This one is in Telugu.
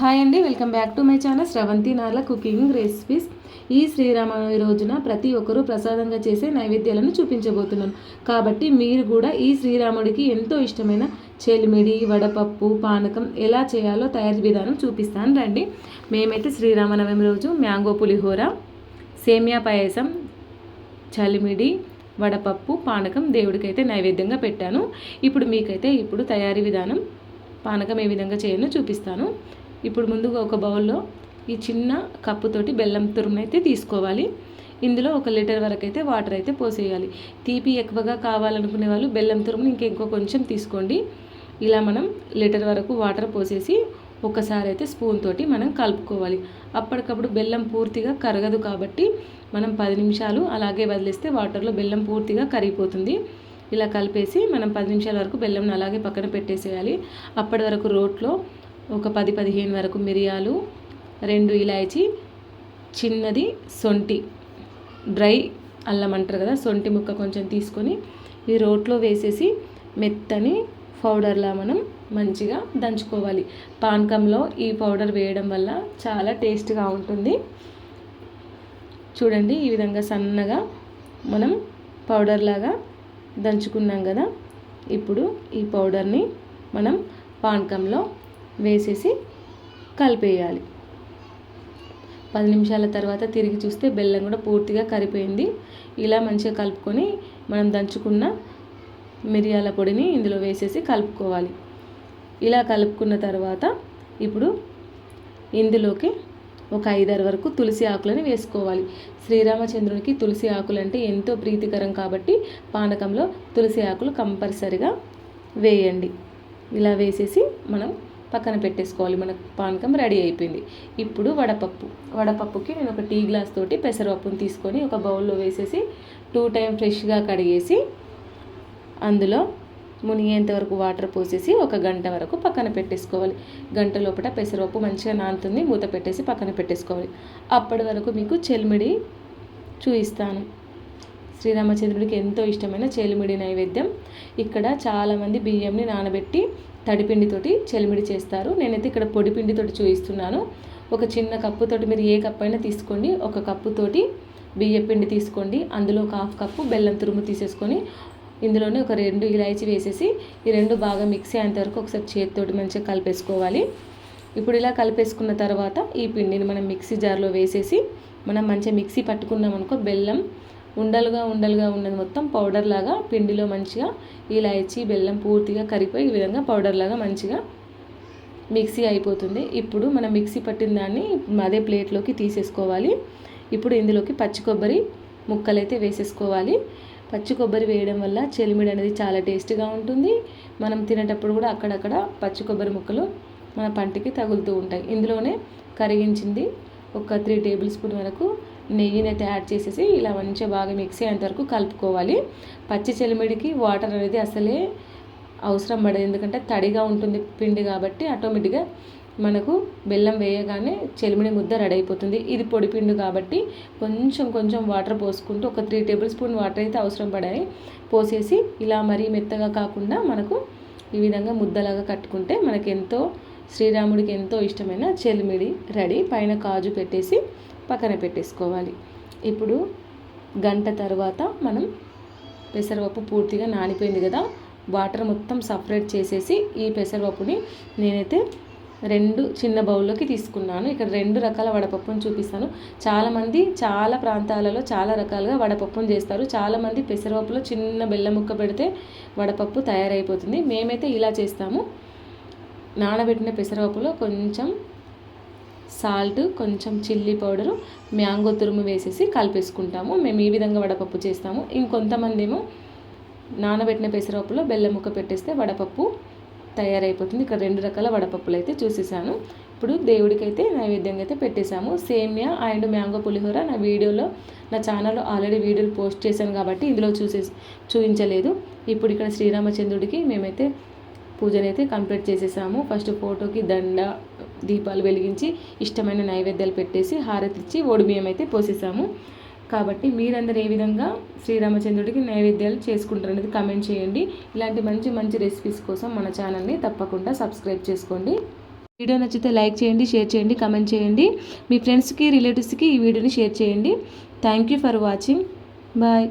హాయ్ అండి welcome back to my channel Sravanthi Narla cooking recipes. ఈ శ్రీరామనవమి రోజున ప్రతి ఒక్కరూ ప్రసాదంగా చేసే నైవేద్యాలను చూపించబోతున్నాను. కాబట్టి మీరు కూడా ఈ శ్రీరాముడికి ఎంతో ఇష్టమైన చెలిమిడి వడపప్పు పానకం ఎలా చేయాలో తయారీ విధానం చూపిస్తాను రండి. మేమైతే శ్రీరామనవమి రోజు మ్యాంగో పులిహోర సేమియా పాయసం చలిమిడి వడపప్పు పానకం దేవుడికైతే నైవేద్యంగా పెట్టాను. ఇప్పుడు మీకైతే ఇప్పుడు తయారీ విధానం పానకం ఏ విధంగా చేయాలో చూపిస్తాను. ఇప్పుడు ముందుగా ఒక బౌల్లో ఈ చిన్న కప్పుతోటి బెల్లం తురుమునైతే తీసుకోవాలి. ఇందులో ఒక లీటర్ వరకు అయితే వాటర్ అయితే పోసేయాలి. తీపి ఎక్కువగా కావాలనుకునే వాళ్ళు బెల్లం తురుముని ఇంకెంకో కొంచెం తీసుకోండి. ఇలా మనం లీటర్ వరకు వాటర్ పోసేసి ఒకసారి అయితే స్పూన్ తోటి మనం కలుపుకోవాలి. అప్పటికప్పుడు బెల్లం పూర్తిగా కరగదు కాబట్టి మనం పది నిమిషాలు అలాగే వదిలేస్తే వాటర్లో బెల్లం పూర్తిగా కరిగిపోతుంది. ఇలా కలిపేసి మనం పది నిమిషాల వరకు బెల్లం అలాగే పక్కన పెట్టేసేయాలి. అప్పటి వరకు రోట్లో ఒక పది పదిహేను వరకు మిరియాలు రెండు ఇలాచి చిన్నది సొంటి డ్రై అల్లం అంటారు కదా సొంటి ముక్క కొంచెం తీసుకొని ఈ రోట్లో వేసేసి మెత్తని పౌడర్లా మనం మంచిగా దంచుకోవాలి. పానకంలో ఈ పౌడర్ వేయడం వల్ల చాలా టేస్ట్గా ఉంటుంది. చూడండి ఈ విధంగా సన్నగా మనం పౌడర్ లాగా దంచుకున్నాం కదా ఇప్పుడు ఈ పౌడర్ని మనం పానకంలో వేసేసి కలిపేయాలి. పది నిమిషాల తర్వాత తిరిగి చూస్తే బెల్లం కూడా పూర్తిగా కరిపోయింది. ఇలా మంచిగా కలుపుకొని మనం దంచుకున్న మిరియాల పొడిని ఇందులో వేసేసి కలుపుకోవాలి. ఇలా కలుపుకున్న తర్వాత ఇప్పుడు ఇందులోకి ఒక ఐదారు వరకు తులసి ఆకులను వేసుకోవాలి. శ్రీరామచంద్రునికి తులసి ఆకులు అంటే ఎంతో ప్రీతికరం కాబట్టి పానకంలో తులసి ఆకులు కంపల్సరిగా వేయండి. ఇలా వేసేసి మనం పక్కన పెట్టేసుకోవాలి. మన పానకం రెడీ అయిపోయింది. ఇప్పుడు వడపప్పు. వడపప్పుకి నేను ఒక టీ గ్లాస్ తోటి పెసరపప్పుని తీసుకొని ఒక బౌల్లో వేసేసి టూ టైం ఫ్రెష్గా కడిగేసి అందులో మునిగేంత వరకు వాటర్ పోసేసి ఒక గంట వరకు పక్కన పెట్టేసుకోవాలి. గంట లోపల పెసరపప్పు మంచిగా నానుతుంది. మూత పెట్టేసి పక్కన పెట్టేసుకోవాలి. అప్పటి వరకు మీకు చెల్మిడి చూపిస్తాను. శ్రీరామచంద్రుడికి ఎంతో ఇష్టమైన చెలిమిడి నైవేద్యం. ఇక్కడ చాలామంది బియ్యంని నానబెట్టి తడిపిండితోటి చెలిమిడి చేస్తారు. నేనైతే ఇక్కడ పొడిపిండితోటి చూపిస్తున్నాను ఒక చిన్న కప్పుతోటి మీరు ఏ కప్పు అయినా తీసుకోండి. ఒక కప్పుతోటి బియ్య పిండి తీసుకోండి. అందులో ఒక హాఫ్ కప్పు బెల్లం తురుము తీసేసుకొని ఇందులోనే ఒక రెండు ఇలాచి వేసేసి ఈ రెండు బాగా మిక్సీ అయ్యేంతవరకు ఒకసారి చేతితోటి మంచిగా కలిపేసుకోవాలి. ఇప్పుడు ఇలా కలిపేసుకున్న తర్వాత ఈ పిండిని మనం మిక్సీ జార్లో వేసేసి మనం మంచిగా మిక్సీ పట్టుకున్నాం అనుకో బెల్లం ఉండలుగా ఉండలుగా ఉన్నది మొత్తం పౌడర్ లాగా పిండిలో మంచిగా ఇలాయచి బెల్లం పూర్తిగా కరిగిపోయి ఈ విధంగా పౌడర్ లాగా మంచిగా మిక్సీ అయిపోతుంది. ఇప్పుడు మనం మిక్సీ పట్టిన దాన్ని అదే ప్లేట్లోకి తీసేసుకోవాలి. ఇప్పుడు ఇందులోకి పచ్చి కొబ్బరి ముక్కలైతే వేసేసుకోవాలి. పచ్చి కొబ్బరి వేయడం వల్ల చెలిమిడి అనేది చాలా టేస్ట్గా ఉంటుంది. మనం తినేటప్పుడు కూడా అక్కడక్కడ పచ్చి కొబ్బరి ముక్కలు మన పంటికి తగులుతూ ఉంటాయి. ఇందులోనే కరిగించింది ఒక త్రీ టేబుల్ స్పూన్ వరకు నెయ్యిని అయితే యాడ్ చేసేసి ఇలా మంచిగా బాగా మిక్సీ అయ్యేంత వరకు కలుపుకోవాలి. పచ్చి చెలిమిడికి వాటర్ అనేది అసలే అవసరం పడదు. ఎందుకంటే తడిగా ఉంటుంది పిండి కాబట్టి ఆటోమేటిక్గా మనకు బెల్లం వేయగానే చెలిమిడి ముద్ద రెడీ అయిపోతుంది. ఇది పొడి పిండి కాబట్టి కొంచెం కొంచెం వాటర్ పోసుకుంటూ ఒక త్రీ టేబుల్ స్పూన్ వాటర్ అయితే అవసరం పడాయి పోసేసి ఇలా మరీ మెత్తగా కాకుండా మనకు ఈ విధంగా ముద్దలాగా కట్టుకుంటే మనకెంతో ఎంతో శ్రీరాముడికి ఎంతో ఇష్టమైన చెలిమిడి రెడీ. పైన కాజు పెట్టేసి పక్కన పెట్టేసుకోవాలి. ఇప్పుడు గంట తర్వాత మనం పెసరపప్పు పూర్తిగా నానిపోయింది కదా వాటర్ మొత్తం సపరేట్ చేసేసి ఈ పెసరపప్పుని నేనైతే రెండు చిన్న బౌల్లోకి తీసుకున్నాను. ఇక్కడ రెండు రకాల వడపప్పును చూపిస్తాను. చాలామంది చాలా ప్రాంతాలలో చాలా రకాలుగా వడపప్పును చేస్తారు. చాలామంది పెసరపప్పులో చిన్న బెల్లం ముక్క పెడితే వడపప్పు తయారైపోతుంది. మేమైతే ఇలా చేస్తాము. నానబెట్టిన పెసరపప్పులో కొంచెం సాల్ట్ కొంచెం చిల్లీ పౌడరు మ్యాంగో తురుము వేసేసి కలిపేసుకుంటాము. మేము ఈ విధంగా వడపప్పు చేస్తాము. ఇంకొంతమంది ఏమో నానబెట్టిన పెసరపప్పులో బెల్లం ముక్క పెట్టేస్తే వడపప్పు తయారైపోతుంది. ఇక్కడ రెండు రకాల వడపప్పులు అయితే చూసేసాను. ఇప్పుడు దేవుడికి అయితే నైవేద్యంగా అయితే పెట్టేశాము. సేమియా అండ్ మ్యాంగో పులిహోర నా వీడియోలో నా ఛానల్లో ఆల్రెడీ వీడియోలు పోస్ట్ చేశాను కాబట్టి ఇందులో చూసే చూపించలేదు. ఇప్పుడు ఇక్కడ శ్రీరామచంద్రుడికి మేమైతే పూజనైతే కంప్లీట్ చేసేసాము. ఫస్ట్ ఫోటోకి దండ దీపాలు వెలిగించి ఇష్టమైన నైవేద్యాలు పెట్టేసి హారతి ఇచ్చి బియ్యం అయితే పోసేసాము. కాబట్టి మీరందరూ ఏ విధంగా శ్రీరామచంద్రుడికి నైవేద్యాలు చేసుకుంటారు అనేది కమెంట్ చేయండి. ఇలాంటి మంచి మంచి రెసిపీస్ కోసం మన ఛానల్ని తప్పకుండా సబ్స్క్రైబ్ చేసుకోండి. వీడియో నచ్చితే లైక్ చేయండి షేర్ చేయండి కమెంట్ చేయండి. మీ ఫ్రెండ్స్కి రిలేటివ్స్కి ఈ వీడియోని షేర్ చేయండి. Thank you for watching bye